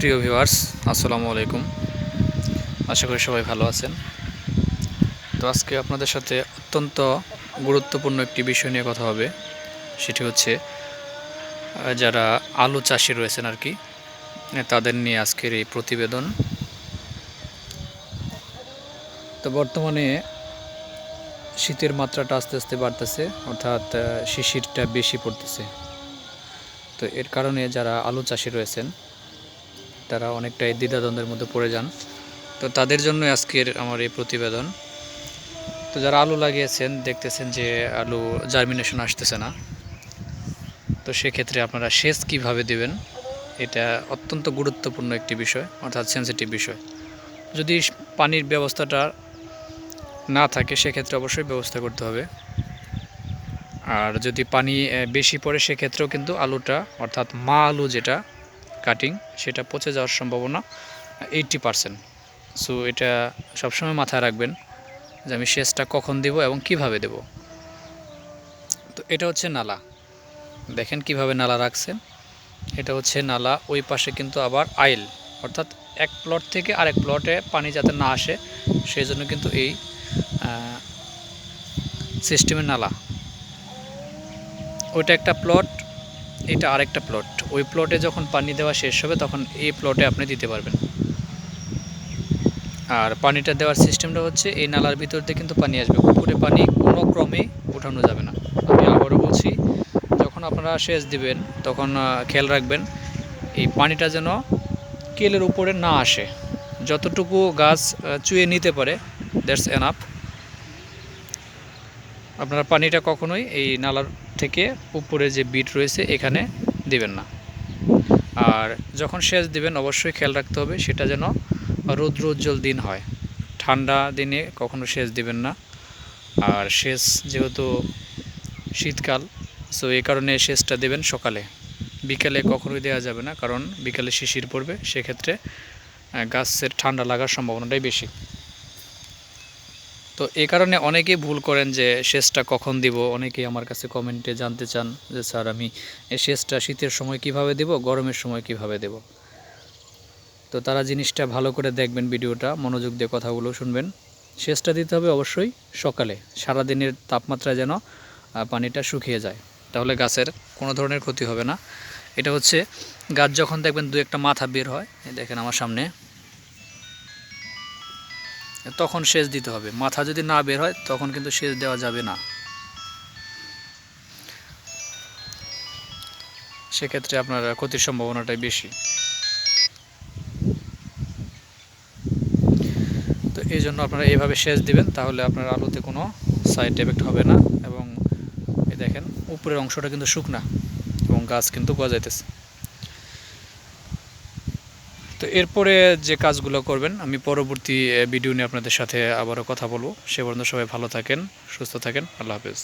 প্রিয় ভিউয়ার্স আসসালামু আলাইকুম। আশা করি সবাই ভালো আছেন। তো আজকে আপনাদের সাথে অত্যন্ত গুরুত্বপূর্ণ একটি বিষয় নিয়ে কথা হবে। সেটি হচ্ছে যারা আলু চাষি রয়েছেন আর কি তাদের নিয়ে আজকের এই প্রতিবেদন। তো বর্তমানে শীতের মাত্রাটা আস্তে আস্তে বাড়তেছে, অর্থাৎ শিশিরটা বেশি পড়তেছে। তো এর কারণে যারা আলু চাষি রয়েছেন তারা অনেকটাই দ্বিধাদ্বন্দ্বের মধ্যে পড়ে যান। তো তাদের জন্য আজকের আমার এই প্রতিবেদন। তো যারা আলু লাগিয়েছেন, দেখতেছেন যে আলু জার্মিনেশন আসতেছে না। তো সেক্ষেত্রে আপনারা সেচ কীভাবে দিবেন, এটা অত্যন্ত গুরুত্বপূর্ণ একটি বিষয়, অর্থাৎ সেন্সিটিভ বিষয়। যদি পানির ব্যবস্থাটা না থাকে, সেক্ষেত্রে অবশ্যই ব্যবস্থা করতে হবে। আর যদি পানি বেশি পড়ে, সেক্ষেত্রেও কিন্তু আলুটা, অর্থাৎ মা আলু যেটা কাটিং সেটা পচে যাওয়ার সম্ভাবনা এইটটি পারসেন্ট সো এটা সবসময় মাথায় রাখবেন যে আমি সেচটা কখন দেব এবং কীভাবে দেব। তো এটা হচ্ছে নালা। দেখেন কীভাবে নালা রাখছেন। এটা হচ্ছে নালা, ওই পাশে কিন্তু আবার আইল, অর্থাৎ এক প্লট থেকে আরেক প্লটে পানি যাতে না আসে সেই জন্য কিন্তু এই সিস্টেমের নালা। ওইটা একটা প্লট এটা আরেকটা প্লট ওই প্লটে যখন পানি দেওয়া শেষ হবে, তখন এই প্লটে আপনি দিতে পারবেন। আর পানিটা দেওয়ার সিস্টেমটা হচ্ছে, এই নালার ভিতর দিয়ে কিন্তু পানি আসবে। পুকুরে পানি কোনো ক্রমেই উঠানো যাবে না। আমি আবারও বলছি, যখন আপনারা সেচ দিবেন, তখন খেয়াল রাখবেন, এই পানিটা যেন কেলের উপরে না আসে। যতটুকু গাছ চুয়ে নিতে পারে দ্যাটস এনাফ আপনারা পানিটা কখনোই এই নালার থেকে উপরে যে বিট রয়েছে, এখানে দিবেন না। আর যখন সেচ দিবেন, অবশ্যই খেয়াল রাখতে হবে, সেটা যেন রৌদ্র উজ্জ্বল দিন হয়। ঠান্ডা দিনে কখনো সেচ দিবেন না। আর সেচ যেহেতু শীতকাল সো এই কারণে সেচটা দেবেন সকালে। বিকালে কখনোই দেওয়া যাবে না, কারণ বিকালে শিশির পড়বে, সেক্ষেত্রে গাছের ঠান্ডা লাগার সম্ভাবনাটাই বেশি। তো এ কারণে অনেকেই ভুল করেন যে শেষটা কখন দিব। অনেকেই আমার কাছে কমেন্টে জানতে চান যে, স্যার, আমি শেষটা শীতের সময় কীভাবে দেব, গরমের সময় কীভাবে দেব? তো তারা জিনিসটা ভালো করে দেখবেন ভিডিওটা, মনোযোগ দিয়ে কথাগুলো শুনবেন। শেষটা দিতে হবে অবশ্যই সকালে। সারাদিনের তাপমাত্রা যেন পানিটা শুকিয়ে যায়। তাহলে গাছের কোনো ধরনের ক্ষতি হবে না। এটা হচ্ছে গাছ যখন দেখবেন দু একটা মাথা বের হয় দেখেন আমার সামনে। তখন সেচ দিতে হবে। মাথা যদি না বের হয়, তখন কিন্তু সেচ দেওয়া যাবে না। সেক্ষেত্রে আপনার ক্ষতির সম্ভাবনাটাই বেশি। তো এই জন্য আপনারা এইভাবে সেচ দিবেন, তাহলে আপনার আলুতে কোনো সাইড এফেক্ট হবে না। এবং এই দেখেন, উপরের অংশটা কিন্তু শুকনা এবং গাছ কিন্তু গজাইতেছে। তো এরপরে যে কাজগুলো করবেন, আমি পরবর্তী ভিডিও নিয়ে আপনাদের সাথে আবারও কথা বলব। সে পর্যন্ত সবাই ভালো থাকেন, সুস্থ থাকেন। আল্লাহ হাফেজ।